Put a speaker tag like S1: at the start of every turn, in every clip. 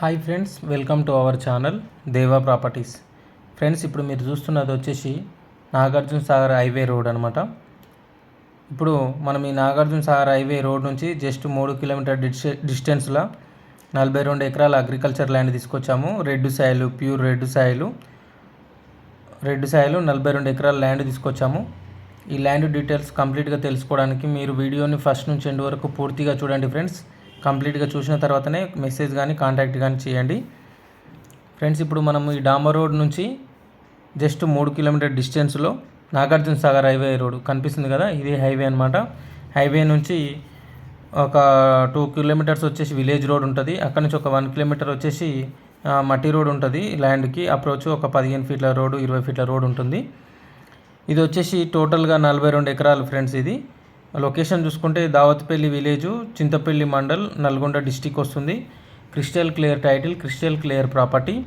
S1: Hi friends welcome to our channel Deva properties. Friends ఇప్పుడు మీరు చూస్తున్నది వచ్చేసి నాగార్జున సాగర్ హైవే రోడ్ అనమాట ఇప్పుడు మనం ఈ నాగార్జున సాగర్ హైవే రోడ్ నుంచి జస్ట్ మూడు కిలోమీటర్ డిస్టె డిస్టెన్స్లో నలభై రెండు ఎకరాల అగ్రికల్చర్ ల్యాండ్ తీసుకొచ్చాము. రెడ్ సాయిలు ప్యూర్ రెడ్ సాయిలు. రెడ్ సాయిలు నలభై రెండు ఎకరాల ల్యాండ్ తీసుకొచ్చాము. ఈ ల్యాండ్ డీటెయిల్స్ కంప్లీట్గా తెలుసుకోవడానికి మీరు వీడియోని ఫస్ట్ నుంచి ఎండ్ వరకు పూర్తిగా చూడండి ఫ్రెండ్స్. కంప్లీట్గా చూసిన తర్వాతనే మెసేజ్ కానీ కాంటాక్ట్ కానీ చేయండి. ఫ్రెండ్స్ ఇప్పుడు మనం ఈ డామర్ రోడ్ నుంచి జస్ట్ మూడు కిలోమీటర్ డిస్టెన్స్లో నాగార్జున సాగర్ హైవే రోడ్ కనిపిస్తుంది కదా? ఇది హైవే అనమాట హైవే నుంచి ఒక టూ కిలోమీటర్స్ వచ్చేసి విలేజ్ రోడ్ ఉంటుంది. అక్కడ నుంచి ఒక వన్ కిలోమీటర్ వచ్చేసి మట్టి రోడ్ ఉంటుంది. ల్యాండ్కి అప్రోచ్ ఒక పదిహేను ఫీట్ల రోడ్డు ఇరవై ఫీట్ల రోడ్ ఉంటుంది. ఇది వచ్చేసి టోటల్గా నలభై రెండు ఎకరాలు ఫ్రెండ్స్ ఇది. లొకేషన్ చూసుకుంటే దావత్పల్లి విలేజ్ చింతపల్లి మండల్ నల్గొండ డిస్టిక్ వస్తుంది. Crystal clear title crystal clear property.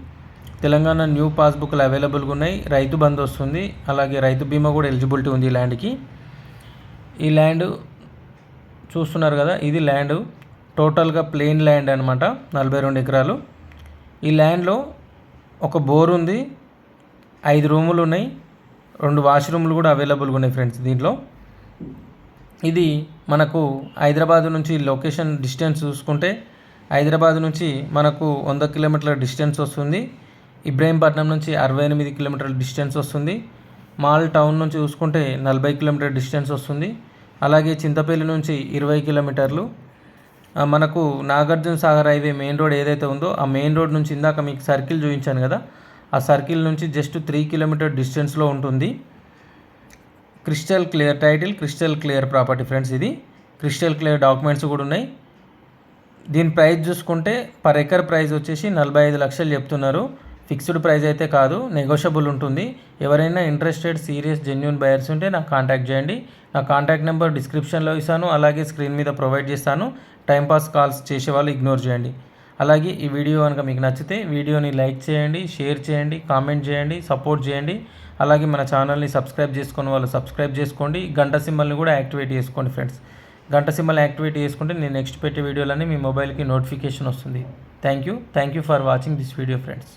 S1: Telangana new పాస్బుక్లు అవైలబుల్గా ఉన్నాయి. రైతు బంద్ వస్తుంది. అలాగే రైతు బీమా కూడా ఎలిజిబిలిటీ ఉంది ఈ ల్యాండ్కి. ఈ ల్యాండ్ చూస్తున్నారు కదా ఇది ల్యాండ్. టోటల్గా ప్లెయిన్ ల్యాండ్ అనమాట నలభై రెండు ఎకరాలు. ఈ ల్యాండ్లో ఒక బోర్ ఉంది. ఐదు రూములు ఉన్నాయి. రెండు వాష్రూమ్లు కూడా అవైలబుల్గా ఉన్నాయి ఫ్రెండ్స్ దీంట్లో. ఇది మనకు హైదరాబాద్ నుంచి లొకేషన్ డిస్టెన్స్ చూసుకుంటే హైదరాబాద్ నుంచి మనకు వంద కిలోమీటర్ల డిస్టెన్స్ వస్తుంది. ఇబ్రాహీంపట్నం నుంచి అరవై ఎనిమిది కిలోమీటర్ల డిస్టెన్స్ వస్తుంది. మాల్ టౌన్ నుంచి చూసుకుంటే నలభై కిలోమీటర్ డిస్టెన్స్ వస్తుంది. అలాగే చింతపల్లి నుంచి ఇరవై కిలోమీటర్లు. మనకు Nagarjuna Sagar highway main road ఏదైతే ఉందో ఆ మెయిన్ రోడ్ నుంచి ఇందాక మీకు సర్కిల్ చూపించాను కదా. ఆ సర్కిల్ నుంచి జస్ట్ త్రీ కిలోమీటర్ డిస్టెన్స్లో ఉంటుంది. Crystal clear title crystal clear property friends ఇది. క్రిస్టల్ క్లియర్ డాక్యుమెంట్స్ కూడా ఉన్నాయి. దీని ప్రైస్ చూసుకుంటే పర్ ఎకర్ ప్రైస్ వచ్చేసి నలభై ఐదు లక్షలు చెప్తున్నారు. ఫిక్స్డ్ ప్రైస్ అయితే కాదు నెగోషియబుల్ ఉంటుంది. ఎవరైనా ఇంట్రెస్టెడ్ సీరియస్ జెన్యున్ బయర్స్ ఉంటే నాకు కాంటాక్ట్ చేయండి. నా కాంటాక్ట్ నెంబర్ డిస్క్రిప్షన్లో ఇస్తాను అలాగే స్క్రీన్ మీద ప్రొవైడ్ చేస్తాను. టైంపాస్ కాల్స్ చేసే వాళ్ళు ఇగ్నోర్ చేయండి. అలాగే ఈ వీడియో కనుక మీకు నచ్చితే వీడియోని లైక్ చేయండి షేర్ చేయండి కామెంట్ చేయండి సపోర్ట్ చేయండి. అలాగే మన ఛానల్ని సబ్స్క్రైబ్ చేసుకున్న వాళ్ళు సబ్స్క్రైబ్ చేసుకోండి. గంట సింబల్ని కూడా యాక్టివేట్ చేసుకోండి ఫ్రెండ్స్. గంట సింబల్ యాక్టివేట్ చేసుకుంటే నేను నెక్స్ట్ పెట్టే వీడియోలన్నీ మీ మొబైల్కి నోటిఫికేషన్ వస్తుంది. Thank you. Thank you for watching this video friends.